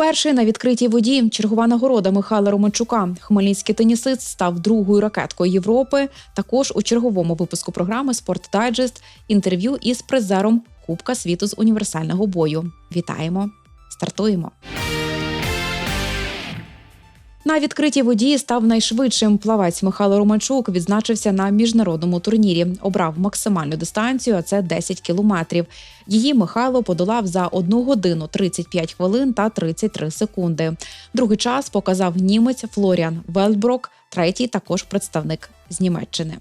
Перший на відкритій воді чергова нагорода Михайла Романчука. Хмельницький тенісист став другою ракеткою Європи. Також у черговому випуску програми Спорт Дайджест інтерв'ю із призером Кубка світу з універсального бою. Вітаємо! Стартуємо! На відкритій воді став найшвидшим. Плавець Михайло Романчук відзначився на міжнародному турнірі. Обрав максимальну дистанцію, а це 10 кілометрів. Її Михайло подолав за 1 годину 35 хвилин та 33 секунди. Другий час показав німець Флоріан Велброк, третій також представник з Німеччини.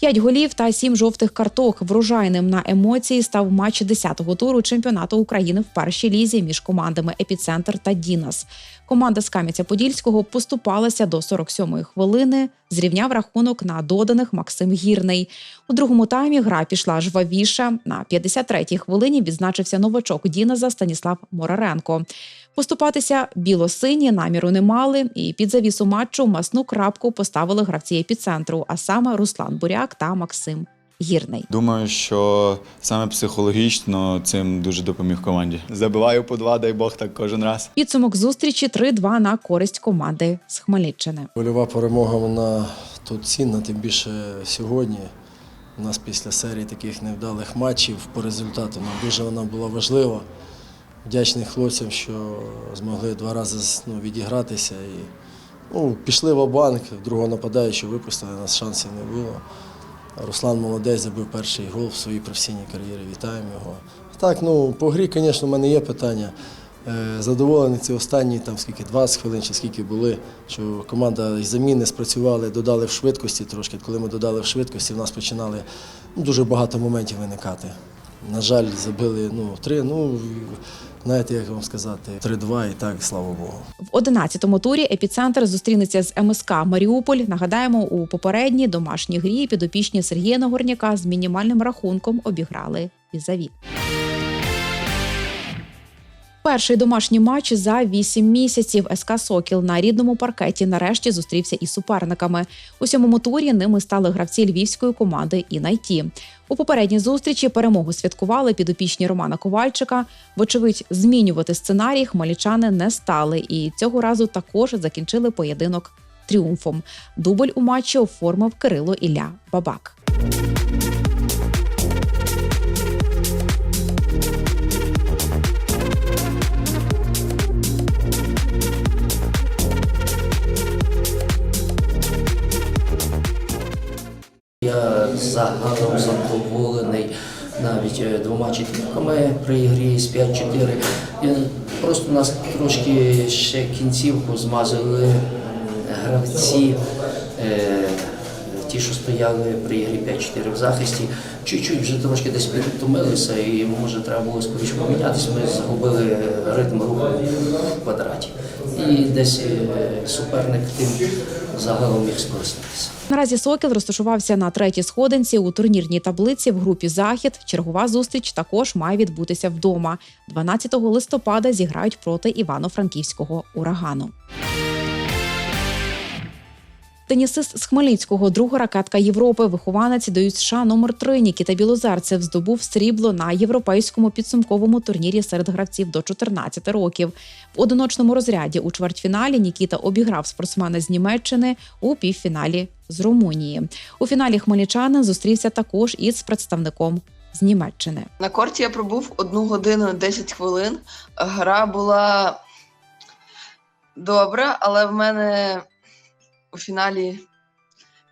П'ять голів та сім жовтих карток врожайним на емоції став матч 10-го туру чемпіонату України в першій лізі між командами Епіцентр та Дінас. Команда з Кам'янця-Подільського поступалася до 47-ї хвилини. Зрівняв рахунок на доданих Максим Гірний. У другому таймі гра пішла жвавіше. На 53-й хвилині відзначився новачок Діназа Станіслав Мораренко. Поступатися біло-сині наміру не мали, і під завісу матчу масну крапку поставили гравці епіцентру, а саме Руслан Буряк та Максим Гірний. Думаю, що саме психологічно цим дуже допоміг команді. Забиваю по два, дай Бог, так кожен раз. Підсумок зустрічі 3-2 на користь команди з Хмельниччини. Польова перемога вона тут цінна, тим більше сьогодні. У нас після серії таких невдалих матчів по результату ну, дуже вона була важлива. Вдячний хлопцям, що змогли два рази ну, відігратися. І, ну, пішли в банк другого нападаючого випустили, нас шансів не було. Руслан молодець забив перший гол в своїй професійній кар'єрі. Вітаємо його. Так, ну по грі, звісно, в мене є питання. Е, Задоволений ці останні там скільки 20 хвилин чи скільки були, що команда із заміни спрацювали, додали в швидкості трошки. Коли ми додали в швидкості, в нас починали ну, дуже багато моментів виникати. На жаль, забили ну, три, ну знаєте, як вам сказати, 3-2 і так, слава Богу. В 11-му турі епіцентр зустрінеться з МСК Маріуполь. Нагадаємо, у попередній домашній грі підопічні Сергія Нагорняка з мінімальним рахунком обіграли візаві. Перший домашній матч за вісім місяців СК Сокіл на рідному паркеті нарешті зустрівся із суперниками. У сьомому турі ними стали гравці львівської команди і найті. У попередній зустрічі перемогу святкували підопічні Романа Ковальчика. Вочевидь, змінювати сценарій хмельничани не стали, і цього разу також закінчили поєдинок тріумфом. Дубль у матчі оформив Кирило Ілля Бабак. Загалом задоволений навіть е, двома четвірками при ігрі з 5-4. Просто нас трошки ще кінцівку змазали гравці. е, Ті, що стояли при ігрі 5-4 в захисті, чуть-чуть вже трошки десь підтомилися і може треба було скоріше помінятися. Ми загубили ритм руху в квадраті. І десь е, суперник тим загалом міг скористатися. Наразі Сокіл розташувався на третій сходинці у турнірній таблиці в групі Захід. Чергова зустріч також має відбутися вдома. 12 листопада зіграють проти Івано-Франківського урагану. Тенісист з Хмельницького, друга ракетка Європи, вихованець до США номер 3 Нікіта Білозерцев здобув срібло на європейському підсумковому турнірі серед гравців до 14 років. В одиночному розряді у чвертьфіналі Нікіта обіграв спортсмена з Німеччини у півфіналі з Румунії. У фіналі хмельничанин зустрівся також із представником з Німеччини. На корті я пробув 1 годину 10 хвилин. Гра була добра, але в мене у фіналі,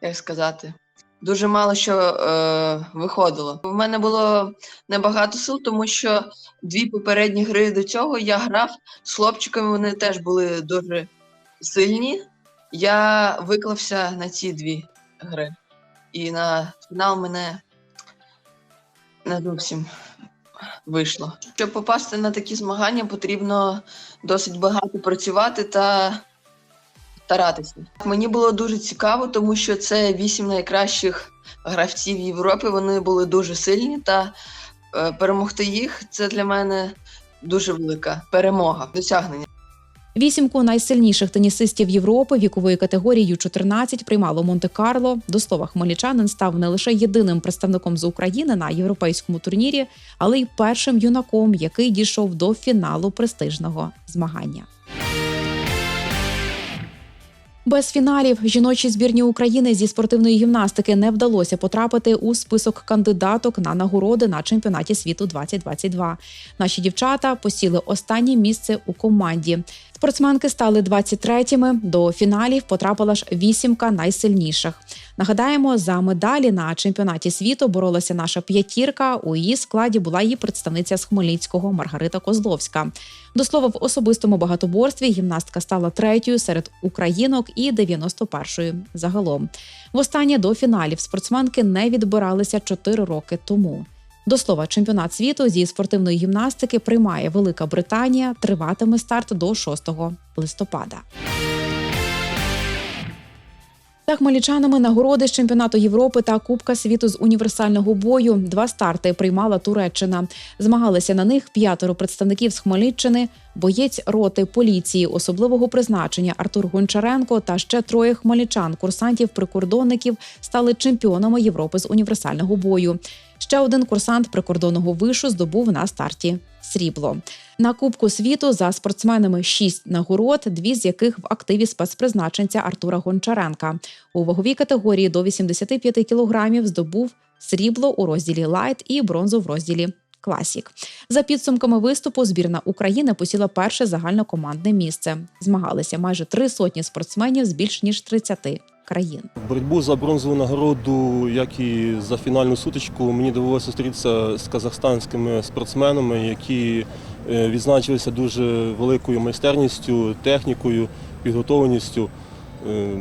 як сказати, дуже мало що е, виходило. В мене було небагато сил, тому що дві попередні гри до цього я грав з хлопчиками, вони теж були дуже сильні. Я виклався на ці дві гри. І на фінал мене не зовсім вийшло. Щоб попасти на такі змагання, потрібно досить багато працювати та старатися. Мені було дуже цікаво, тому що це вісім найкращих гравців Європи. Вони були дуже сильні, та е, перемогти їх це для мене дуже велика перемога, досягнення. Вісімку найсильніших тенісистів Європи вікової категорії Ю-14 приймало Монте-Карло. До слова, хмельничанин став не лише єдиним представником з України на європейському турнірі, але й першим юнаком, який дійшов до фіналу престижного змагання. Без фіналів жіночій збірні України зі спортивної гімнастики не вдалося потрапити у список кандидаток на нагороди на чемпіонаті світу 2022. Наші дівчата посіли останнє місце у команді. Спортсменки стали 23-ми. До фіналів потрапила ж вісімка найсильніших. Нагадаємо, за медалі на чемпіонаті світу боролася наша п'ятірка. У її складі була її представниця з Хмельницького Маргарита Козловська. До слова, в особистому багатоборстві гімнастка стала третьою серед українок і 91-ю загалом. Востаннє до фіналів спортсменки не відбиралися 4 роки тому. До слова, чемпіонат світу зі спортивної гімнастики приймає Велика Британія. Триватиме старт до 6 листопада. Та хмельничанами нагороди з чемпіонату Європи та Кубка світу з універсального бою. Два старти приймала Туреччина. Змагалися на них п'ятеро представників з Хмельниччини, боєць роти поліції особливого призначення Артур Гончаренко та ще троє хмельничан, курсантів прикордонників стали чемпіонами Європи з універсального бою. Ще один курсант прикордонного вишу здобув на старті срібло. На Кубку світу за спортсменами шість нагород, дві з яких в активі спецпризначенця Артура Гончаренка. У ваговій категорії до 85 кілограмів здобув срібло у розділі лайт і бронзу в розділі класік. За підсумками виступу, збірна України посіла перше загальнокомандне місце. Змагалися майже три сотні спортсменів з більш ніж 30 країн. Боротьбу за бронзову нагороду, як і за фінальну сутичку, мені довелося зустрітися з казахстанськими спортсменами, які е, відзначилися дуже великою майстерністю, технікою, підготовленістю. Е,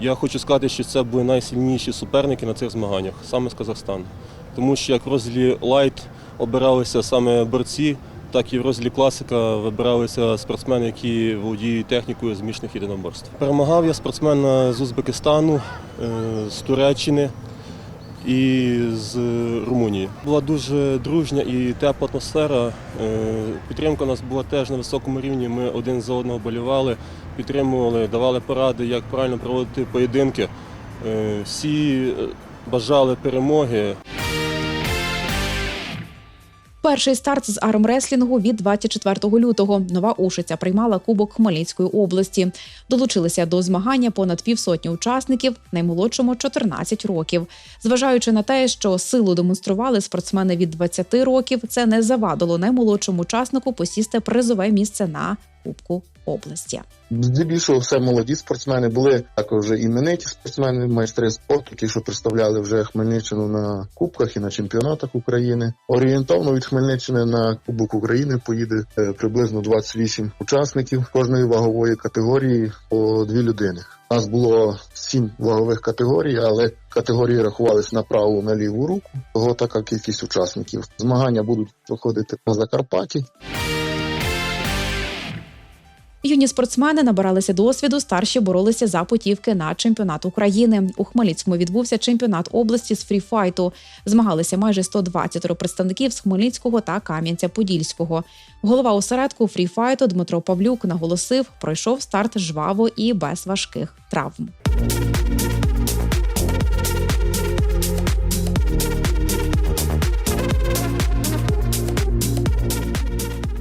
Я хочу сказати, що це були найсильніші суперники на цих змаганнях, саме з Казахстану. Тому що як в розділі лайт обиралися саме борці, так і в розділі класика вибиралися спортсмени, які володіють технікою змішаних єдиноборств. Перемагав я спортсмена з Узбекистану, е, з Туреччини і з Румунії. Була дуже дружня і тепла атмосфера. Е, Підтримка у нас була теж на високому рівні. Ми один за одного болівали, підтримували, давали поради, як правильно проводити поєдинки. Е, Всі е, бажали перемоги. Перший старт з армреслінгу від 24 лютого. Нова Ушиця приймала Кубок Хмельницької області. Долучилися до змагання понад півсотні учасників, наймолодшому 14 років. Зважаючи на те, що силу демонстрували спортсмени від 20 років, це не завадило наймолодшому учаснику посісти призове місце на Кубку області. Здебільшого все молоді спортсмени були також вже імениті спортсмени, майстри спорту, ті, що представляли вже Хмельниччину на кубках і на чемпіонатах України. Орієнтовно від Хмельниччини на Кубок України поїде е, приблизно 28 учасників кожної вагової категорії по дві людини. У нас було сім вагових категорій, але категорії рахувалися на праву на ліву руку. Того така кількість учасників. Змагання будуть проходити на Закарпатті. Юні спортсмени набиралися досвіду, старші боролися за путівки на чемпіонат України. У Хмельницькому відбувся чемпіонат області з фріфайту. Змагалися майже 120 представників з Хмельницького та Кам'янця-Подільського. Голова осередку фріфайту Дмитро Павлюк наголосив, пройшов старт жваво і без важких травм.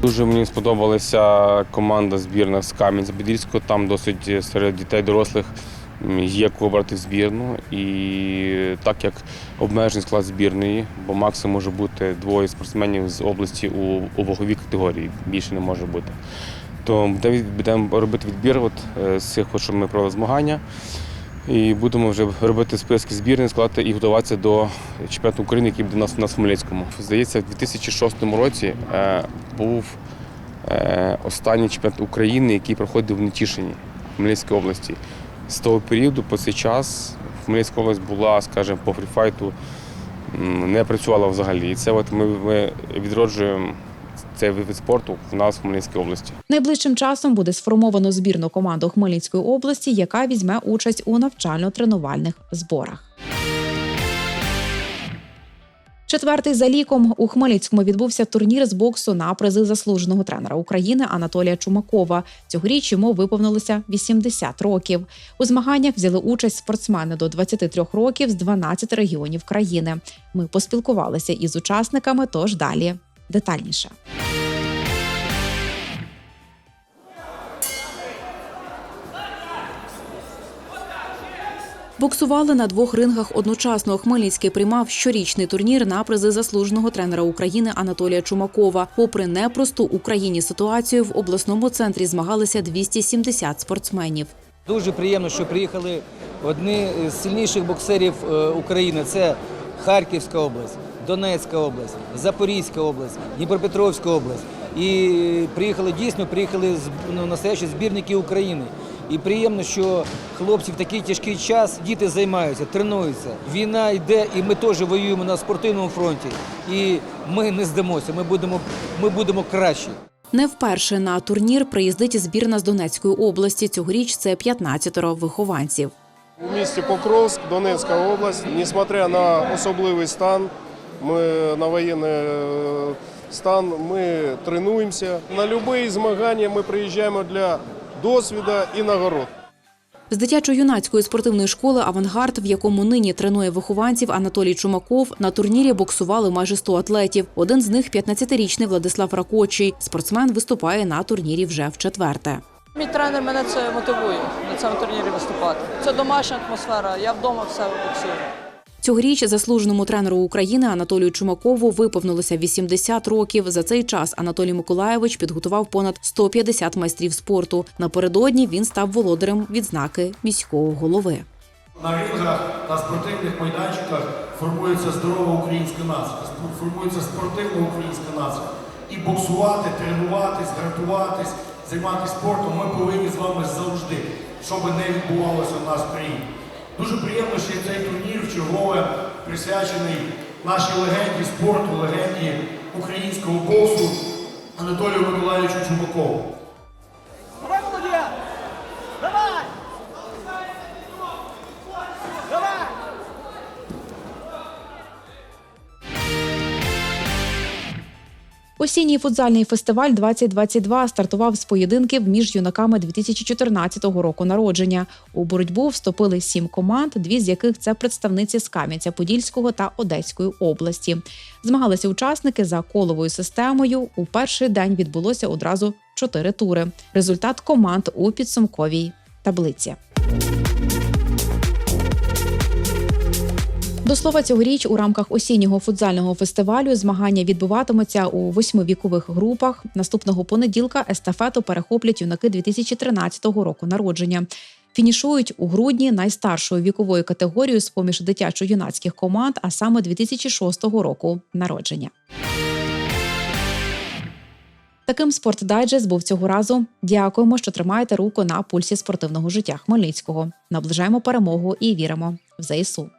Дуже мені сподобалася команда збірна з Кам'янця-Подільського. Там досить серед дітей дорослих є кого брати збірну. І так як обмежений склад збірної, бо максимум може бути двоє спортсменів з області у, у ваговій категорії, більше не може бути. То будемо- робити відбір от, е, з цих, що ми провели змагання. І будемо вже робити списки збірних, складати і готуватися до чемпіонату України, який буде у нас на Хмельницькому. Здається, в 2006 році е, був е, останній чемпіонат України, який проходив в Нетішині, в Хмельницькій області. З того періоду по цей час Хмельницька область була, скажімо, по фріфайту не працювала взагалі. І це от ми, ми відроджуємо цей вид спорту в нас в Хмельницькій області. Найближчим часом буде сформовано збірну команду Хмельницької області, яка візьме участь у навчально-тренувальних зборах. Четвертий за ліком у Хмельницькому відбувся турнір з боксу на призи заслуженого тренера України Анатолія Чумакова. Цьогоріч йому виповнилося 80 років. У змаганнях взяли участь спортсмени до 23 років з 12 регіонів країни. Ми поспілкувалися із учасниками, тож далі детальніше. Боксували на двох рингах одночасно. Хмельницький приймав щорічний турнір на призи заслуженого тренера України Анатолія Чумакова. Попри непросту Україні ситуацію, в обласному центрі змагалися 270 спортсменів. Дуже приємно, що приїхали одні з сильніших боксерів е, України. Це Харківська область, Донецька область, Запорізька область, Дніпропетровська область. І приїхали дійсно, приїхали ну, настоящі збірники України. І приємно, що хлопці в такий тяжкий час діти займаються, тренуються. Війна йде, і ми теж воюємо на спортивному фронті. І ми не здамося. Ми будемо, ми будемо кращі. Не вперше на турнір приїздить збірна з Донецької області. Цьогоріч це 15 вихованців. У місті Покровськ, Донецька область, несмотря на особливий стан, ми на воєнний е, стан, ми тренуємося. На будь-які змагання ми приїжджаємо для досвіду і нагород. З дитячо-юнацької спортивної школи Авангард, в якому нині тренує вихованців Анатолій Чумаков, на турнірі боксували майже 100 атлетів. Один з них – 15-річний Владислав Ракочий. Спортсмен виступає на турнірі вже в четверте. Мій тренер мене це мотивує на цьому турнірі виступати. Це домашня атмосфера, я вдома все боксую. Цьогоріч заслуженому тренеру України Анатолію Чумакову виповнилося 80 років. За цей час Анатолій Миколаєвич підготував понад 150 майстрів спорту. Напередодні він став володарем відзнаки міського голови. На рингах, на спортивних майданчиках формується здорова українська нація, формується спортивна українська нація. І боксувати, тренуватись, гратуватись, займатися спортом ми повинні з вами завжди, що би не відбувалося в нас в країні. Дуже приємно, що цей турнір вчергове присвячений нашій легенді спорту, легенді українського боксу Анатолію Миколаївичу Чумакову. Осінній футзальний фестиваль 2022 стартував з поєдинків між юнаками 2014 року народження. У боротьбу вступили сім команд, дві з яких це представниці з Кам'янця-Подільського та Одеської області. Змагалися учасники за коловою системою. У перший день відбулося одразу чотири тури. Результат команд у підсумковій таблиці. До слова, цьогоріч у рамках осіннього футзального фестивалю змагання відбуватимуться у восьми вікових групах. Наступного понеділка естафету перехоплять юнаки 2013 року народження. Фінішують у грудні найстаршою віковою категорією з поміж дитячо-юнацьких команд, а саме 2006 року народження. Таким спортдайджест був цього разу. Дякуємо, що тримаєте руку на пульсі спортивного життя Хмельницького. Наближаємо перемогу і віримо в ЗСУ.